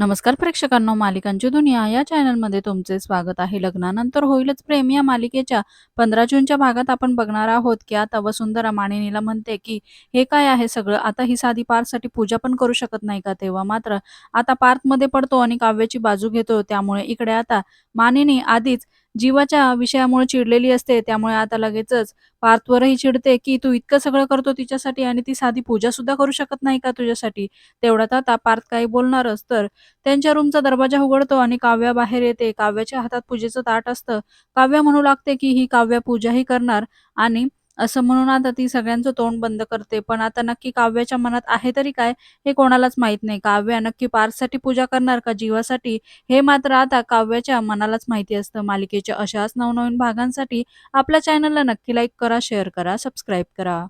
नमस्कार प्रेक्षकांनो मालिकांची दुनिया या चॅनलमध्ये तुमचे स्वागत आहे. लग्नानंतर होईलच प्रेम या मालिकेच्या पंधरा जूनच्या भागात आपण बघणार आहोत की आता वसुंधरा मानिनीला म्हणते की हे काय आहे सगळं? आता ही साधी पार्थसाठी पूजा पण करू शकत नाही का तेव्हा? मात्र आता पार्थमध्ये पडतो आणि काव्याची बाजू घेतो. त्यामुळे इकडे आता मानिनी आधीच जीवाच्या विषयामुळे चिडलेली असते त्यामुळे आता लगेचच पार्थवरही चिडते की तू इतकं सगळं करतो तिच्यासाठी आणि ती साधी पूजा सुद्धा करू शकत नाही का तुझ्यासाठी? तेवढ्यात आता पार्थ काही बोलणारच. तर त्यांच्या रूमचा दरवाजा उघडतो आणि काव्या बाहेर येते. काव्याच्या हातात पूजेचं ताट असतं. काव्या म्हणू लागते की ही काव्या पूजाही करणार आणि असं म्हणून आता ती सगळ्यांचं तोंड बंद करते. पण आता नक्की काव्याच्या मनात आहे तरी काय हे कोणालाच माहीत नाही. काव्या नक्की पार्थसाठी पूजा करणार का जीवासाठी हे मात्र आता काव्याच्या मनालाच माहिती असतं. मालिकेच्या अशाच नवनवीन भागांसाठी आपल्या चॅनलला नक्की लाईक करा शेअर करा सबस्क्राईब करा.